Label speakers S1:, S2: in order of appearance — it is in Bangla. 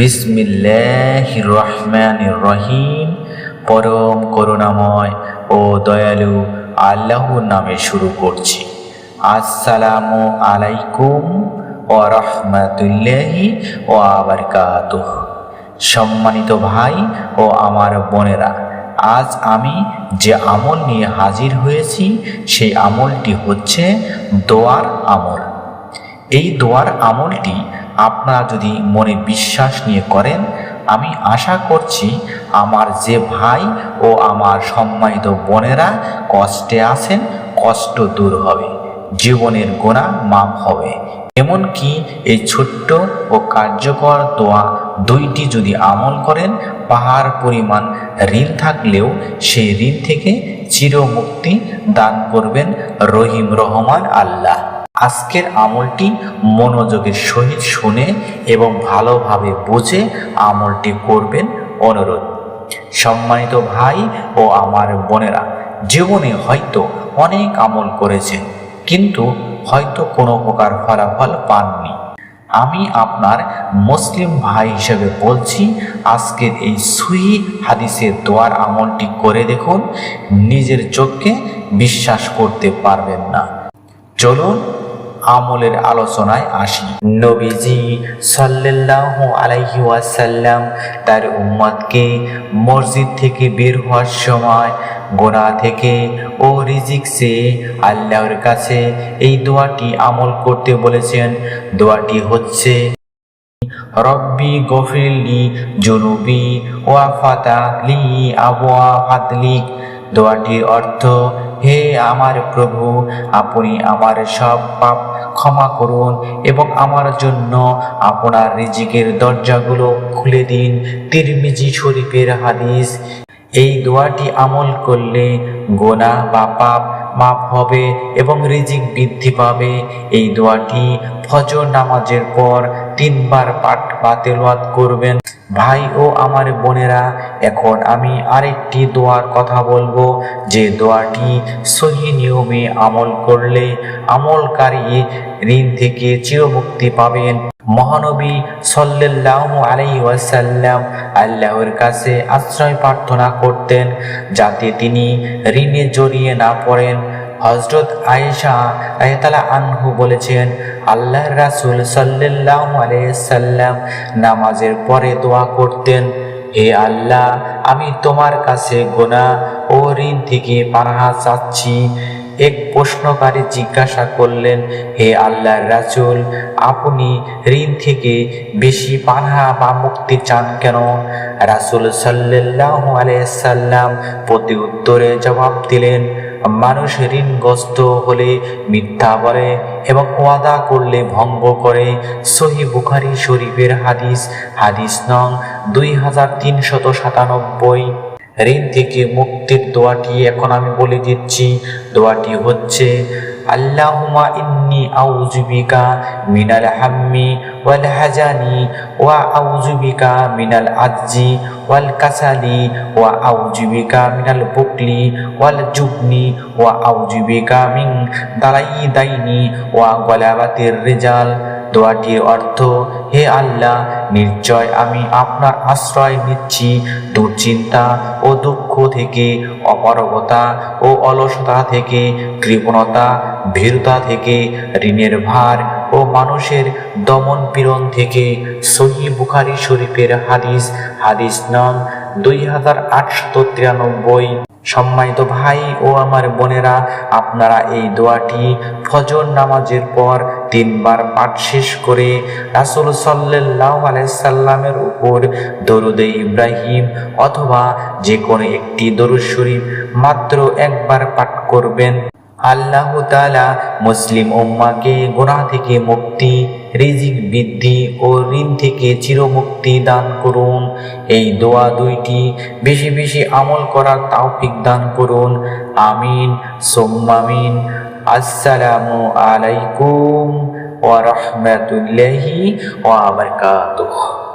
S1: বিসমিল্লাহ রহমান রহিম পরম করুণাময় ও দয়ালু আল্লাহর নামে শুরু করছি। আসসালামু আলাইকুম ও রহমতুল্লাহি ও আবরকাতুহ সম্মানিত ভাই ও আমার বোনেরা, আজ আমি যে আমল নিয়ে হাজির হয়েছি, সেই আমলটি হচ্ছে দোয়ার আমল। এই দোয়ার আমলটি আপনারা যদি মনে বিশ্বাস নিয়ে করেন, আমি আশা করছি আমার যে ভাই ও আমার সম্মানিত বোনেরা কষ্টে আছেন, কষ্ট দূর হবে, জীবনের গোনা মাপ হবে। এমনকি এই ছোট্ট ও কার্যকর দোয়া দুইটি যদি আমল করেন, পাহাড় পরিমাণ ঋণ থাকলেও সেই ঋণ থেকে চিরমুক্তি দান করবেন রহিম রহমান আল্লাহ। আজকের আমলটি মনোযোগের সহিত শুনে এবং ভালোভাবে বুঝে আমলটি করবেন অনুরোধ। সম্মানিত ভাই ও আমার বোনেরা, জীবনে হয়তো অনেক আমল করেছেন, কিন্তু হয়তো কোনো প্রকার ফলাফল পাননি। আমি আপনার মুসলিম ভাই হিসেবে বলছি, আজকের এই সুই হাদিসের দোয়ার আমলটি করে দেখুন, নিজের চোখকে বিশ্বাস করতে পারবেন না। চলুন আমলের আলোচনায় আসি। নবীজি সাল্লাল্লাহু আলাইহি ওয়াসাল্লাম তার উম্মাদকে মসজিদ থেকে বের হওয়ার সময় গোনা থেকে ও রিজিক আল্লাহর কাছে এই দোয়াটি আমল করতে বলেছেন। দোয়াটি হচ্ছে, রব্বি গফিরলি জুনুবি ওয়াফাতা লি আবওয়া ফাতলিক দোয়াটির অর্থ, হে আমার প্রভু, আপনি আমার সব পাপ ক্ষমা করুন এবং আমার জন্য আপনার রিজিকের দরজাগুলো খুলে দিন। তিরমিজি শরীফের হাদিস, এই দোয়াটি আমল করলে গোনা বা পাপ মাপ হবে এবং রিজিক বৃদ্ধি পাবে। এই দোয়াটি ফজর নামাজের পর তিনবার পাঠ বা তেলাওয়াত করবেন। ভাই ও আমার বোনেরা, এখন আমি আরেকটি দোয়ার কথা বলব। যে দোয়াটি সহি নিয়মে আমল করলে আমলকারী ঋণ থেকে চিরমুক্তি পাবেন। মহানবী সাল্লাল্লাহু আলাইহি ওয়াসাল্লাম আল্লাহর কাছে আশ্রয় প্রার্থনা করতেন, যাতে তিনি ঋণে জড়িয়ে না পড়েন। হজরত আয়েশা আয়তালা আনহু বলেছেন আল্লাহর রাসূল সাল্লাল্লাহু আলাইহি সাল্লাম নামাজের পরে দোয়া করতেন, হে আল্লাহ, আমি তোমার কাছে গোনা ও ঋণ থেকে পানাহা চাচ্ছি। এক প্রশ্নকারী জিজ্ঞাসা করলেন, হে আল্লাহর রাসূল, আপনি ঋণ থেকে বেশি পানহা বা মুক্তি চান কেন? রাসূল সাল্লাল্লাহু আলাইহি সাল্লাম প্রতি উত্তরে জবাব দিলেন মানুষ ঋণগ্রস্ত হলে মিথ্যা বলে এবং ওয়াদা করলে ভঙ্গ করে। সহি বুখারি শরীফের হাদিস হাদিস নং দুই হাজার তিনশত সাতানব্বই। ঋণ থেকে মুক্তির দোয়াটি এখন আমি বলে দিচ্ছি। দোয়াটি হচ্ছে আল্লাহুমা ইন্নি আউজুবিকা মিনাল হাম্মি ওয়াল হাজানি ওয়া আউজুবিকা মিনাল আজ্জি ওয়াল কাসালি ওয়া আউজুবিকা মিনাল বুকলি ওয়াল জুবনি ওয়া আউজুবিকা মিন দালাই দাইনি ওয়া গলাবাতির রেজাল। দোয়াটির অর্থ, হে আল্লাহ নিশ্চয় আমি আপনার আশ্রয় নিচ্ছি। দুশ্চিন্তা ও দুঃখ থেকে, অপারগতা ও অলসতা থেকে, কৃপণতা, ভীরতা থেকে, ঋণের ভার ও মানুষের দমন পীড়ন থেকে। সহি বুখারি শরীফের হাদিস হাদিস নং দুই হাজার আটশত তিরানব্বই। সম্মানিত ভাই ও আমার বোনেরা, আপনারা এই দোয়াটি ফজর নামাজের পর তিনবার পাঠ শেষ করে রাসুল সাল্লাহ আলাইসাল্লামের উপর দরুদে ইব্রাহিম অথবা যে কোনো একটি দরুদ শরীফ মাত্র একবার পাঠ করবেন। আল্লাহ তালা মুসলিম উম্মাকে গোনা থেকে মুক্তি, রিজিক বৃদ্ধি ও ঋণ থেকে চিরমুক্তি দান করুন। এই দোয়া দুইটি বেশি বেশি আমল করার তাওফিক দান করুন। আমিন সোম্মামিন আসসালামু আলাইকুম। ওয়া রাহমাতুল্লাহি ওয়া বারাকাতুহু